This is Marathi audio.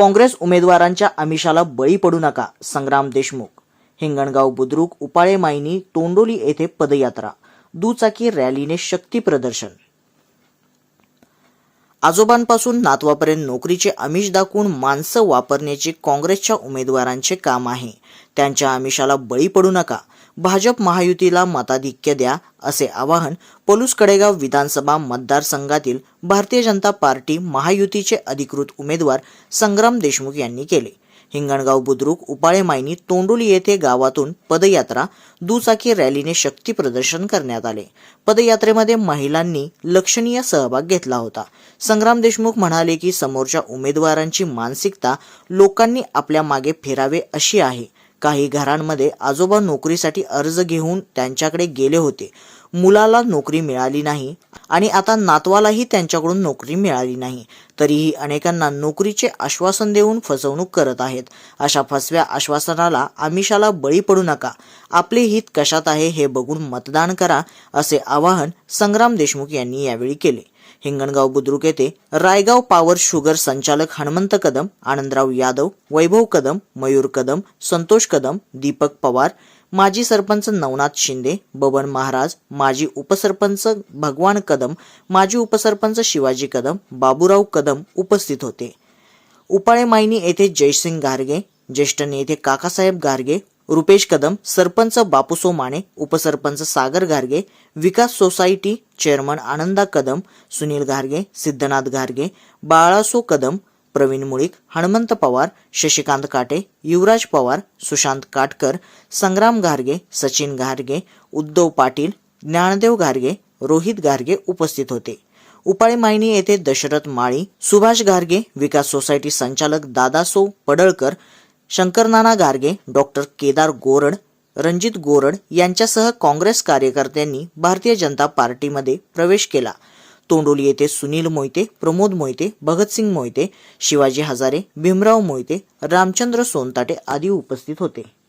काँग्रेस उमेदवारांच्या आमिषाला बळी पडू नका संग्राम देशमुख. हिंगणगाव बुद्रुक उपाळे मायनी तोंडोली येथे पदयात्रा दुचाकी रॅलीने शक्ती प्रदर्शन. आजोबांपासून नातवापर्यंत नोकरीचे आमिष दाखवून माणसं वापरण्याचे काँग्रेसच्या उमेदवारांचे काम आहे. त्यांच्या आमिषाला बळी पडू नका भाजप महायुतीला मताधिक्य द्या असे आवाहन पलूस कडेगाव विधानसभा मतदारसंघातील भारतीय जनता पार्टी महायुतीचे अधिकृत उमेदवार संग्राम देशमुख यांनी केले. हिंगणगाव बुद्रुक उपाळे मायनी तोंडुली येथे गावातून पदयात्रा दुचाकी रॅलीने शक्ती प्रदर्शन करण्यात आले. पदयात्रेमध्ये महिलांनी लक्षणीय सहभाग घेतला होता. संग्राम देशमुख म्हणाले की समोरच्या उमेदवारांची मानसिकता लोकांनी आपल्या मागे फिरावे अशी आहे. काही घरांमध्ये आजोबा नोकरीसाठी अर्ज घेऊन त्यांच्याकडे गेले होते. मुलाला नोकरी मिळाली नाही आणि आता नातवालाही त्यांच्याकडून नोकरी मिळाली नाही तरीही अनेकांना नोकरीचे आश्वासन देऊन फसवणूक करत आहेत. अशा फसव्या आश्वासनाला आमिषाला बळी पडू नका. आपले हित कशात आहे हे बघून मतदान करा असे आवाहन संग्राम देशमुख यांनी यावेळी केले. हिंगणगाव बुद्रुक येथे रायगाव पॉवर शुगर संचालक हनुमंत कदम आनंदराव यादव वैभव कदम मयूर कदम संतोष कदम दीपक पवार माजी सरपंच नवनाथ शिंदे बबन महाराज माजी उपसरपंच भगवान कदम माजी उपसरपंच शिवाजी कदम बाबूराव कदम उपस्थित होते. उपाळे मायनी येथे जयसिंग गारगे ज्येष्ठ नेते काकासाहेब गारगे रुपेश कदम सरपंच बापूसो माने उपसरपंच सागर गारगे विकास सोसायटी चेअरमन आनंदा कदम सुनील गारगे सिद्धनाथ गारगे बाळासो कदम प्रवीण मुळीक हनुमंत पवार शशिकांत काटे युवराज पवार सुशांत काटकर संग्राम गारगे सचिन गारगे उद्धव पाटील ज्ञानदेव गारगे रोहित गारगे उपस्थित होते. उपाळे मायनी येथे दशरथ माळी सुभाष गारगे विकास सोसायटी संचालक दादासो पडळकर शंकरनाना गारगे डॉक्टर केदार गोरड रणजित गोरड यांच्यासह काँग्रेस कार्यकर्त्यांनी भारतीय जनता पार्टीमध्ये प्रवेश केला. तोंडोली येथे सुनील मोहिते प्रमोद मोहिते भगतसिंग मोहिते शिवाजी हजारे भीमराव मोहिते रामचंद्र सोनताटे आदी उपस्थित होते.